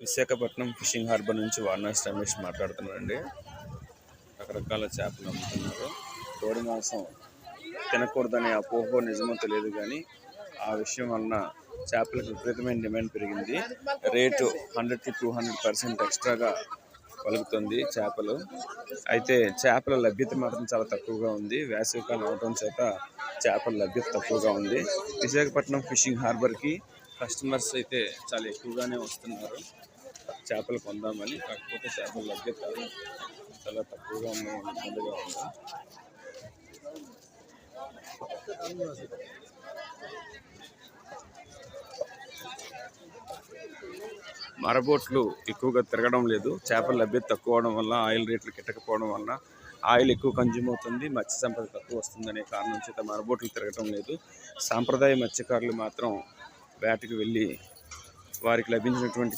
Visakhapatnam fishing harbour నుంచి వారణాసి రమేష్ మాట్లాడుతున్నారండి రకరకాల చేపలు అమ్ముతున్నారు. కోడి మాంసం తినకూడదనే అపోహ నిజమో తెలియదు కానీ ఆ విషయం వలన చేపలకు విపరీతమైన డిమాండ్ పెరిగింది. Rate hundred to two hundred percent ఎక్స్ట్రాగా పలుకుతుంది చేపలు. అయితే చేపల లభ్యత మాత్రం చాలా తక్కువగా ఉంది. వేసవికాలం అవడం చేత చేపల లభ్యత తక్కువగా ఉంది. విశాఖపట్నం ఫిషింగ్ హార్బర్కి కస్టమర్స్ అయితే చాలా ఎక్కువగానే వస్తున్నారు. చేపలు కొందామని కాకపోతే చేపలు లభ్యత చాలా తక్కువగా ఉన్న ఇబ్బందిగా ఉంది. మరబోట్లు ఎక్కువగా తిరగడం లేదు. చేపల లభ్యత తక్కువ అవడం వల్ల ఆయిల్ రేట్లు కిట్టకపోవడం వల్ల ఆయిల్ ఎక్కువ కన్జ్యూమ్ అవుతుంది మత్స్య సంపద తక్కువ వస్తుందనే కారణం చేత మరబోట్లు తిరగడం లేదు. సాంప్రదాయ మత్స్యకారులు మాత్రం వేటకు వెళ్ళి వారికి లభించినటువంటి